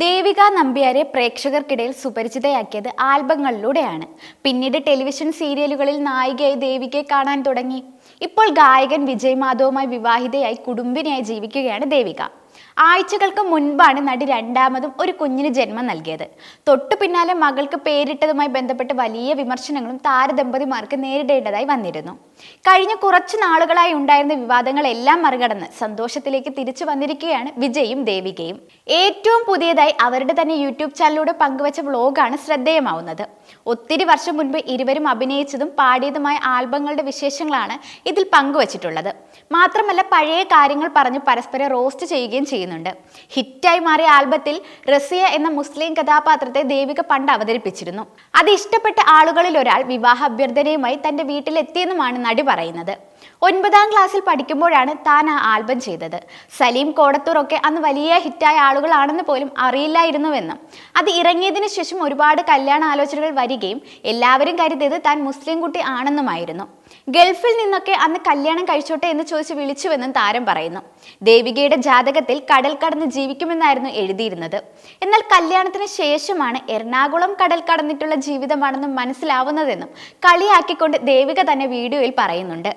ദേവിക നമ്പ്യാരെ പ്രേക്ഷകർക്കിടയിൽ സുപരിചിതയാക്കിയത് ആൽബങ്ങളിലൂടെയാണ്. പിന്നീട് ടെലിവിഷൻ സീരിയലുകളിൽ നായികയായി ദേവികയെ കാണാൻ തുടങ്ങി. ഇപ്പോൾ ഗായകൻ വിജയ് മാധവുമായി വിവാഹിതയായി കുടുംബിനിയായി ജീവിക്കുകയാണ് ദേവിക. ആഴ്ചകൾക്ക് മുൻപാണ് നടി രണ്ടാമതും ഒരു കുഞ്ഞിന് ജന്മം നൽകിയത്. തൊട്ടു പിന്നാലെ മകൾക്ക് പേരിട്ടതുമായി ബന്ധപ്പെട്ട് വലിയ വിമർശനങ്ങളും താരദമ്പതിമാർക്ക് നേരിടേണ്ടതായി വന്നിരുന്നു. കഴിഞ്ഞ കുറച്ച് നാളുകളായി ഉണ്ടായിരുന്ന വിവാദങ്ങളെല്ലാം മറികടന്ന് സന്തോഷത്തിലേക്ക് തിരിച്ചു വന്നിരിക്കുകയാണ് വിജയും ദേവികയും. ഏറ്റവും പുതിയതായി അവരുടെ തന്നെ യൂട്യൂബ് ചാനലിലൂടെ പങ്കുവച്ച വ്ളോഗാണ് ശ്രദ്ധേയമാവുന്നത്. ഒത്തിരി വർഷം മുൻപ് ഇരുവരും അഭിനയിച്ചതും പാടിയതുമായ ആൽബങ്ങളുടെ വിശേഷങ്ങളാണ് ഇതിൽ പങ്കുവച്ചിട്ടുള്ളത്. മാത്രമല്ല പഴയ കാര്യങ്ങൾ പറഞ്ഞ് പരസ്പരം റോസ്റ്റ് ചെയ്യുകയും ചെയ്യുന്നുണ്ട്. ഹിറ്റായി മാറിയ ആൽബത്തിൽ റസിയ എന്ന മുസ്ലിം കഥാപാത്രത്തെ ദേവിക പണ്ട് അവതരിപ്പിച്ചിരുന്നു. അത് ഇഷ്ടപ്പെട്ട ആളുകളിൽ ഒരാൾ വിവാഹ അഭ്യർത്ഥനയുമായി തന്റെ വീട്ടിലെത്തിയെന്നുമാണ് നടി പറയുന്നത്. ഒൻപതാം ക്ലാസ്സിൽ പഠിക്കുമ്പോഴാണ് താൻ ആ ആൽബം ചെയ്തത്. സലീം കോടത്തൂർ ഒക്കെ അന്ന് വലിയ ഹിറ്റായ ആളുകളാണെന്ന് പോലും അറിയില്ലായിരുന്നുവെന്നും. അത് ഇറങ്ങിയതിനു ശേഷം ഒരുപാട് കല്യാണ ആലോചനകൾ വരികയും എല്ലാവരും കരുതിയത് താൻ മുസ്ലിം കുട്ടി ആണെന്നുമായിരുന്നു. ഗൾഫിൽ നിന്നൊക്കെ അന്ന് കല്യാണം കഴിച്ചോട്ടെ എന്ന് ചോദിച്ച് വിളിച്ചുവെന്നും താരം പറയുന്നു. ദേവികയുടെ ജാതകത്തിൽ കടൽ കടന്ന് ജീവിക്കുമെന്നായിരുന്നു എഴുതിയിരുന്നത്. എന്നാൽ കല്യാണത്തിന് ശേഷമാണ് എറണാകുളം കടൽ കടന്നിട്ടുള്ള ജീവിതമാണെന്ന് മനസ്സിലാവുന്നതെന്നും കളിയാക്കിക്കൊണ്ട് ദേവിക തന്നെ വീഡിയോയിൽ പറയുന്നുണ്ട്.